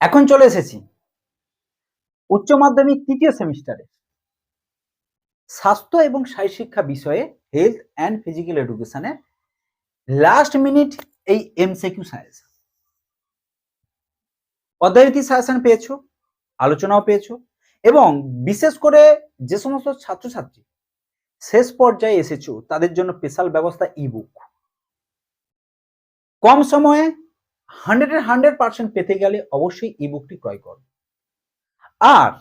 এখন চলে এসেছি। উচ্চ মাধ্যমিক তৃতীয় সেমিস্টারে। স্বাস্থ্য এবং শিক্ষা বিষয়ে হেলথ অ্যান্ড ফিজিক্যাল এডুকেশনে লাস্ট মিনিট এই এমসিকিউ সায়েন্স অধ্যায়ভিত্তিক সাজেশন পেয়েছ, আলোচনাও পেয়েছ এবং বিশেষ করে যে সমস্ত ছাত্রছাত্রী শেষ পর্যায়ে এসেছ, তাদের জন্য স্পেশাল ব্যবস্থা ইবুক কম সময়ে হান্ড্রেড হান্ড্রেড পার্সেন্ট পেতে গেলে অবশ্যই ইবুকটি ক্রয় করো। আর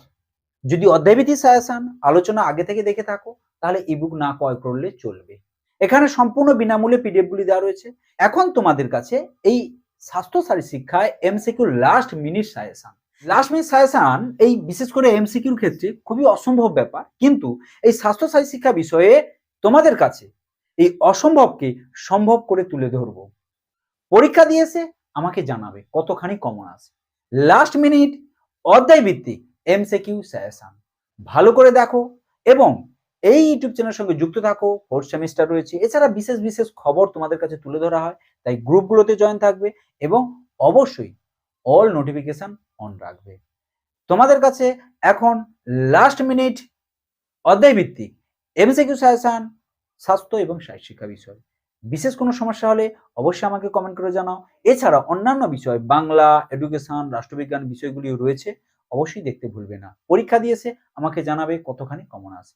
যদি অধ্যায়ভিত্তিক সাজেশন আলোচনা আগে থেকে দেখে থাকো, তাহলে ই বুক না ক্রয় করলে চলবে। এখানে সম্পূর্ণ বিনামূল্যে পিডিএফ গুলি দেওয়া রয়েছে। এখন তোমাদের কাছে এই স্বাস্থ্য শারীর শিক্ষায় MCQ last minute suggestion last minute suggestion এই বিশেষ করে এমসিকিউর ক্ষেত্রে খুবই অসম্ভব ব্যাপার। কিন্তু এই স্বাস্থ্য শারীর শিক্ষা বিষয়ে তোমাদের কাছে এই অসম্ভবকে সম্ভব করে তুলে ধরবো। পরীক্ষা দিয়েছে আমাকে জানাবে কতখানি কমন আছে। লাস্ট মিনিট অধ্যায় ভিত্তিক এমসিকিউ সাজেশন ভালো করে দেখো এবং এই ইউটিউব চ্যানেলের সঙ্গে যুক্ত থাকো। ফোর্থ সেমিস্টার রয়েছে। এছাড়া বিশেষ বিশেষ খবর তোমাদের কাছে তুলে ধরা হয়। তাই গ্রুপগুলোতে জয়েন থাকবে এবং অবশ্যই অল নোটিফিকেশন অন রাখবে। তোমাদের কাছে এখন লাস্ট মিনিট অধ্যায় ভিত্তিক এমসিকিউ সাজেশন স্বাস্থ্য এবং শিক্ষা বিষয়। বিশেষ কোনো সমস্যা হলে অবশ্যই আমাকে কমেন্ট করে জানাও। এছাড়া অন্যান্য বিষয়, বাংলা এডুকেশন রাষ্ট্রবিজ্ঞান বিষয়গুলিও রয়েছে, অবশ্যই দেখতে ভুলবে না। পরীক্ষা দিয়েছে, আমাকে জানাবে কতখানি কমন আছে।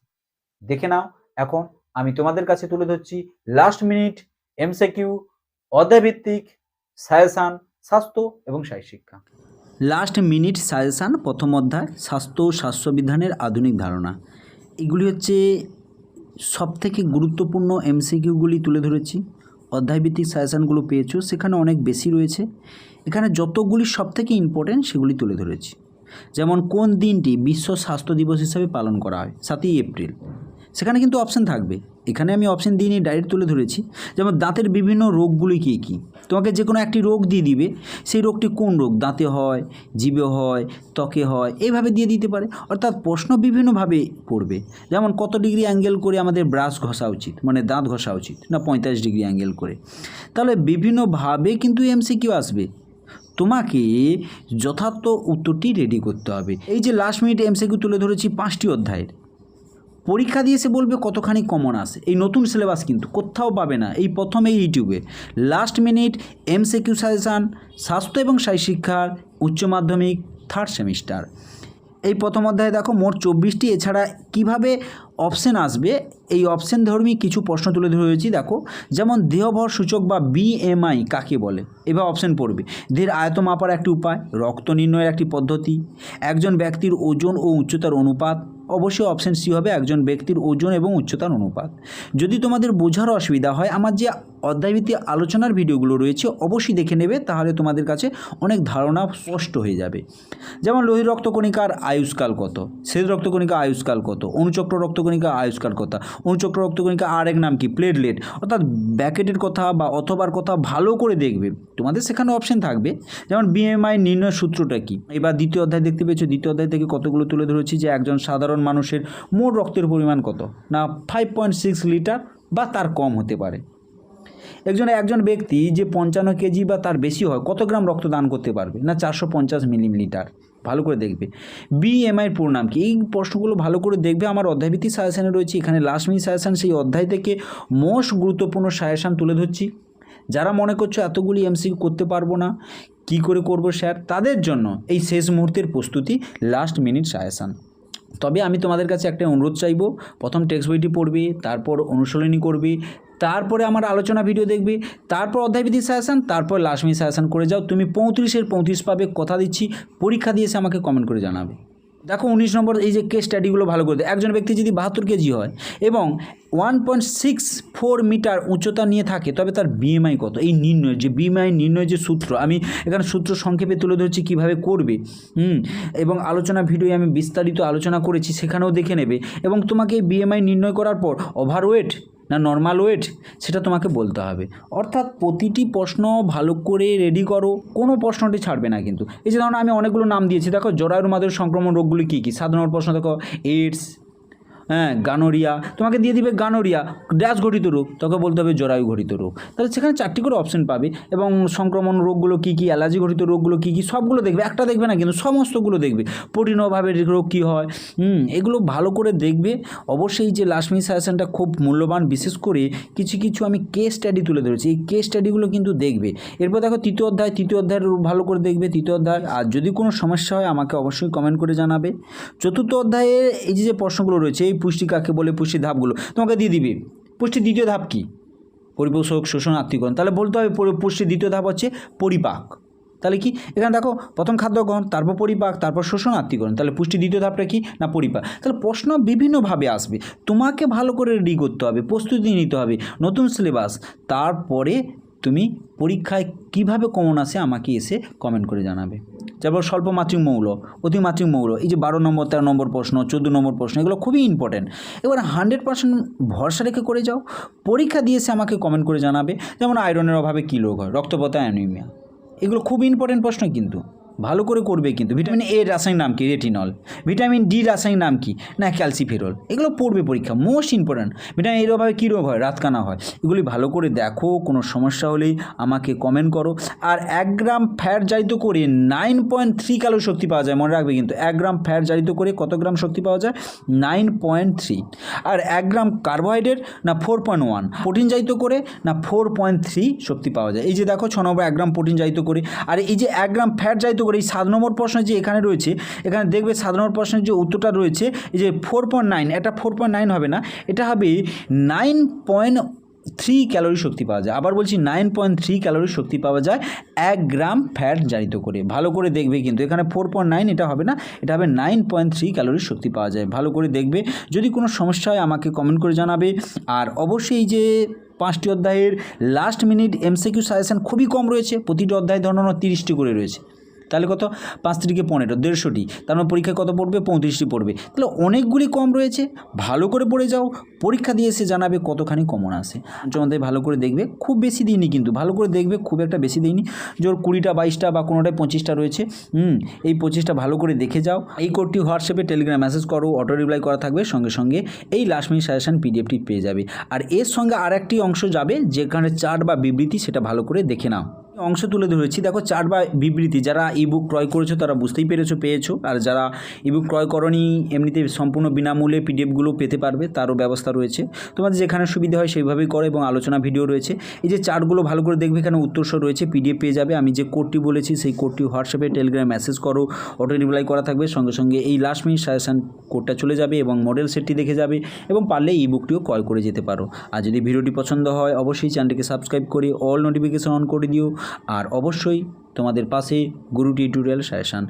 দেখে নাও, এখন আমি তোমাদের কাছে তুলে ধরছি লাস্ট মিনিট এমসিকিউ অধ্যায়ভিত্তিক সাজেশন স্বাস্থ্য এবং শারীর শিক্ষা লাস্ট মিনিট সাজেশান প্রথম অধ্যায়, স্বাস্থ্য ও স্বাস্থ্যবিধানের আধুনিক ধারণা। এগুলি হচ্ছে সবথেকে গুরুত্বপূর্ণ এমসিকিউগুলি তুলে ধরেছি। অধ্যায়ভিত্তিক সাজেশানগুলো পেয়েছ, সেখানে অনেক বেশি রয়েছে। এখানে যতগুলি সবথেকে ইম্পর্টেন্ট সেগুলি তুলে ধরেছি। যেমন কোন দিনটি বিশ্ব স্বাস্থ্য দিবস হিসাবে পালন করা হয়, সাতই এপ্রিল। সেখানে কিন্তু অপশান থাকবে। এখানে আমি অপশান দিইনি ডাইরেক্ট তুলে ধরেছি যেমন দাঁতের বিভিন্ন রোগগুলি কী কী? তোমাকে যে কোনো একটি রোগ দিয়ে দিবে, সেই রোগটি কোন রোগ? দাঁতে হয় জিভে হয়, ত্বকে হয় এইভাবে দিয়ে দিতে পারে। অর্থাৎ প্রশ্ন বিভিন্নভাবে পড়বে। যেমন কত ডিগ্রি অ্যাঙ্গেল করে আমাদের ব্রাশ ঘষা উচিত? মানে দাঁত ঘষা উচিত, না পঁয়তাল্লিশ ডিগ্রি অ্যাঙ্গেল করে? তাহলে বিভিন্নভাবে কিন্তু এমসিকিউ আসবে। তোমাকে যথার্থ উত্তরটি রেডি করতে হবে। এই যে লাস্ট মিনিট এমসিকিউ তুলে ধরেছি পাঁচটি অধ্যায়ের। পরীক্ষা দিয়ে সে বলবে কতখানি কমন আসে এই নতুন সিলেবাস কিন্তু কোথাও পাবে না, এই প্রথম এই ইউটিউবে লাস্ট মিনিট এমসিকিউ সাজেশান স্বাস্থ্য এবং সাই শিক্ষার উচ্চ মাধ্যমিক থার্ড সেমিস্টার এই প্রথম অধ্যায়ে দেখো মোট চব্বিশটি, এছাড়া কীভাবে অপশন আসবে। এই অপশন ধর্মী কিছু প্রশ্ন তুলে ধরেছি দেখো। যেমন, দেহভর সূচক বা বিএমআই কাকে বলে? এবার অপশন পড়বে। দেহের আয়ত মাপার একটি উপায়, রক্ত নির্ণয়ের একটি পদ্ধতি, একজন ব্যক্তির ওজন ও উচ্চতার অনুপাত। অবশ্যই অপশন সি হবে, একজন ব্যক্তির ওজন এবং উচ্চতার অনুপাত। যদি তোমাদের বোঝার অসুবিধা হয়, আমার যে অধ্যায়ভিত্তিক আলোচনার ভিডিওগুলো রয়েছে, অবশ্যই দেখে নেবে, তাহলে তোমাদের কাছে অনেক ধারণা স্পষ্ট হয়ে যাবে। যেমন, লোহিত রক্তকণিকার আয়ুষ্কাল কত? শ্বেত রক্তকণিকা আয়ুষ্কাল কত? অনুচক্র রক্তকণিকা আয়ুষ্কার কথা অনুচক্র রক্তকণিকা আর এক নাম কি? প্লেটলেট অর্থাৎ ব্যাকেটের কথা বা অথবার কথা ভালো করে দেখবে। তোমাদের সেখানে অপশন থাকবে। যেমন বিএমআই নির্ণয় সূত্রটা কি? এবার দ্বিতীয় অধ্যায় দেখতে পেয়েছ। দ্বিতীয় অধ্যায় থেকে কতগুলো তুলে ধরেছি যে একজন সাধারণ মানুষের মোট রক্তের পরিমাণ কত? না ফাইভ পয়েন্ট সিক্স লিটার বা তার কম হতে পারে। একজন একজন ব্যক্তি যে পঞ্চান্ন কেজি বা তার বেশি হয়, কত গ্রাম রক্ত দান করতে পারবে? না চারশো পঞ্চাশ মিলিমিটার। ভালো করে দেখবে। বিএমআইয়ের পূর্ণাম কি? এই প্রশ্নগুলো ভালো করে দেখবে। আমার অধ্যায়ভিত্তিক সাজেশানে রয়েছে। এখানে লাস্ট মিনিট সাজেশান, সেই অধ্যায় থেকে মোস্ট গুরুত্বপূর্ণ সাজেশান তুলে ধরছি। যারা মনে করছ এতগুলি এমসিকিউ করতে পারব না, কি করে করব স্যার তাদের জন্য এই শেষ মুহূর্তের প্রস্তুতি লাস্ট মিনিট সাজেশান। তবে আমি তোমাদের কাছে একটা অনুরোধ চাইব। প্রথম টেক্সট বইটি পড়বে, তারপর অনুশীলনী করবে তারপরে আমার আলোচনা ভিডিও দেখবে, তারপর অধ্যায়বিধি সাজেশান তারপর লাশমি সাজেশান করে যাও। তুমি পঁয়ত্রিশের পঁয়ত্রিশ পাবে, কথা দিচ্ছি, পরীক্ষা দিয়েছে আমাকে কমেন্ট করে জানাবে। দেখো উনিশ নম্বর এই যে কেস স্টাডিগুলো ভালো করে দেয় একজন ব্যক্তি যদি বাহাত্তর কেজি হয় এবং one point six four metre উচ্চতা নিয়ে থাকে, তবে তার বিএমআই কত? এই নির্ণয়, যে বিএমআই নির্ণয় যে সূত্র, আমি এখানে সূত্র সংক্ষেপে তুলে ধরছি কীভাবে করবে। হুম, এবং আলোচনা ভিডিও আমি বিস্তারিত আলোচনা করেছি, সেখানেও দেখে নেবে। এবং তোমাকে এই বিএমআই নির্ণয় করার পর ওভারওয়েট না নর্মাল ওয়েট সেটা তোমাকে বলতে হবে। অর্থাৎ প্রতিটি প্রশ্ন ভালো করে রেডি করো, কোনো প্রশ্নটি ছাড়বে না কিন্তু। এই যে ধরুন আমি অনেকগুলো নাম দিয়েছি, দেখো জরায়ুর মাদের সংক্রমণ রোগগুলি কী কী? সাধারণ প্রশ্ন দেখো এইডস হ্যাঁ গানোরিয়া। তোমাকে দিয়ে দিবে গানোরিয়া। ড্যাশ ঘটিত রোগ, তোকে বলতে হবে জরায়ু ঘটিত রোগ। তাহলে সেখানে চারটি করে অপশন পাবে এবং সংক্রমণ রোগগুলো কী কী অ্যালার্জি ঘটিত রোগগুলো কী কী, সবগুলো দেখবে। একটা দেখবে না, কিন্তু সমস্তগুলো দেখবে। প্রোটিন অভাবের রোগ কী হয়? হুম, এগুলো ভালো করে দেখবে। অবশ্যই যে লাস্ট সাজেশনটা খুব মূল্যবান। বিশেষ করে কিছু কিছু আমি কেস স্টাডি তুলে ধরেছি। এই কেস স্টাডিগুলো কিন্তু দেখবে। এরপর দেখো তৃতীয় অধ্যায়। তৃতীয় অধ্যায়ের ভালো করে দেখবে তৃতীয় অধ্যায়। আর যদি কোনো সমস্যা হয় আমাকে অবশ্যই কমেন্ট করে জানাবে। চতুর্থ অধ্যায়ে এই যে প্রশ্নগুলো রয়েছে, এই পুষ্টি কাকে বলে? পুষ্টি ধাপগুলো। তোমাকে দিয়ে দিবে। পুষ্টির দ্বিতীয় ধাপ কী? পরিপোষক, শোষণ আত্মীকরণ তাহলে বলতে হবে পুষ্টির দ্বিতীয় ধাপ হচ্ছে পরিপাক। তাহলে কি? এখানে দেখো, প্রথম খাদ্য গ্রহণ তারপর পরিপাক, তারপর শোষণ আত্মীকরণ তাহলে পুষ্টি দ্বিতীয় ধাপটা কি? না, পরিপাক। তাহলে প্রশ্ন বিভিন্নভাবে আসবে। তোমাকে ভালো করে রেডি করতে হবে, প্রস্তুতি নিতে হবে, নতুন সিলেবাস তারপরে তুমি পরীক্ষায় কীভাবে কমন আসে আমাকে এসে কমেন্ট করে জানাবে। তারপর স্বল্প মাতৃক মৌল অতি মাতৃক মৌল, এই যে বারো নম্বর, তেরো নম্বর প্রশ্ন, চোদ্দ নম্বর প্রশ্ন, এগুলো খুবই ইম্পর্টেন্ট এবার হান্ড্রেড পার্সেন্ট ভরসা রেখে করে যাও। পরীক্ষা দিয়ে এসে আমাকে কমেন্ট করে জানাবে, যেমন আয়রনের অভাবে কী রোগ হয়? রক্তপথা অ্যানিমিয়া এগুলো খুব ইম্পর্টেন্ট প্রশ্ন কিন্তু। ভালো করে করবে কিন্তু। ভিটামিন এ রাসায়নিক নাম কি? রেটিনল। ভিটামিন ডি রাসায়নিক নাম কি? না, ক্যালসিফেরল। এগুলো পড়বে পরীক্ষা। মোস্ট ইম্পর্ট্যান্ট ভিটামিন এর অভাবে কী রোগ হয়? রাতকানা হয়। এগুলি ভালো করে দেখো, কোনো সমস্যা হলেই আমাকে কমেন্ট করো। আর এক গ্রাম ফ্যাট জারিত করে নাইন পয়েন্ট থ্রি ক্যালোরি শক্তি পাওয়া যায়, মনে রাখবে কিন্তু। এক গ্রাম ফ্যাট জারিত করে কত গ্রাম শক্তি পাওয়া যায়? নাইন পয়েন্ট থ্রি আর এক গ্রাম কার্বোহাইড্রেট না ফোর পয়েন্ট ওয়ান প্রোটিন জারিত করে, না ফোর পয়েন্ট থ্রি শক্তি পাওয়া যায়। এই যে দেখো, ছ নম্বর এক গ্রাম প্রোটিন জারিত করে। আর এই যে এক গ্রাম ফ্যাট জারিত করে এই সাত নম্বর প্রশ্ন যে এখানে রয়েছে, এখানে দেখবে সাত নম্বর প্রশ্নের যে উত্তরটা রয়েছে, এই যে ফোর পয়েন্ট নাইন এটা ফোর পয়েন্ট নাইন হবে না, এটা হবে নাইন পয়েন্ট থ্রি ক্যালোরি শক্তি পাওয়া যায়। আবার বলছি নাইন পয়েন্ট থ্রি ক্যালোরি শক্তি পাওয়া যায় এক গ্রাম ফ্যাট জারিত করে। ভালো করে দেখবে কিন্তু, এখানে ফোর পয়েন্ট নাইন এটা হবে না, এটা হবে নাইন পয়েন্ট থ্রি ক্যালোরি শক্তি পাওয়া যায়। ভালো করে দেখবে, যদি কোনো সমস্যা হয় আমাকে কমেন্ট করে জানাবে। আর অবশ্যই যে পাঁচটি অধ্যায়ের লাস্ট মিনিট এমসিকিউ সাজেশন খুবই কম রয়েছে, প্রতিটি অধ্যায় ধরানো তিরিশটি করে রয়েছে। তাহলে কত? পাঁচ তিরিকে পনেরো, দেড়শোটি। তার মানে পরীক্ষায় কত পড়বে? পঁয়ত্রিশটি পড়বে। তাহলে অনেকগুলি কম রয়েছে। ভালো করে পড়ে যাও। পরীক্ষা দিয়ে এসে জানাবে কতখানি কমন আসে তোমাদের ভালো করে দেখবে। খুব বেশি দিইনি কিন্তু, ভালো করে দেখবে। খুব একটা বেশি দিইনি। জোর কুড়িটা, বাইশটা বা কোনোটায় পঁচিশটা রয়েছে। হুম, এই পঁচিশটা ভালো করে দেখে যাও। এই কোডটি হোয়াটসঅ্যাপে, টেলিগ্রাম মেসেজ করো। অটো রিপ্লাই করা থাকবে। সঙ্গে সঙ্গে এই লাস্ট মিনিট সাজেশন পিডিএফটি পেয়ে যাবে। আর এর সঙ্গে আর একটি অংশ যাবে, যেখানে চার্ট বা বিবৃতি সেটা ভালো করে দেখে নাও। অংশ তুলে ধরেছি। দেখো চার্ট বা বিবৃতি, যারা ইবুক ক্রয় করেছ তারা বুঝতেই পেরেছ, পেয়েছ। আর যারা ইবুক ক্রয় করনি, এমনিতে সম্পূর্ণ বিনামূল্যে পিডিএফগুলো পেতে পারবে, তারও ব্যবস্থা রয়েছে। তোমাদের যেখানে সুবিধা হয় সেইভাবেই করো এবং আলোচনা ভিডিও রয়েছে। এই যে চার্টগুলো ভালো করে দেখবে, এখানে উত্তরসর রয়েছে পিডিএফ পেয়ে যাবে। আমি যে কোডটি বলেছি, সেই কোডটি হোয়াটসঅ্যাপে টেলিগ্রাম মেসেজ করো অটো রিপ্লাই করা থাকবে। সঙ্গে সঙ্গে এই লাস্ট মিনিট সাজেশান কোডটা চলে যাবে এবং মডেল সেটটি দেখে যাবে এবং পারলে ই বুকটিও ক্রয় করে যেতে পারো। আর যদি ভিডিওটি পছন্দ হয়, অবশ্যই চ্যানেলটিকে সাবস্ক্রাইব করে অল নোটিফিকেশন অন করে দিও। আর অবশ্যই তোমাদের পাশে গুরু টিউটোরিয়াল সাজেশান।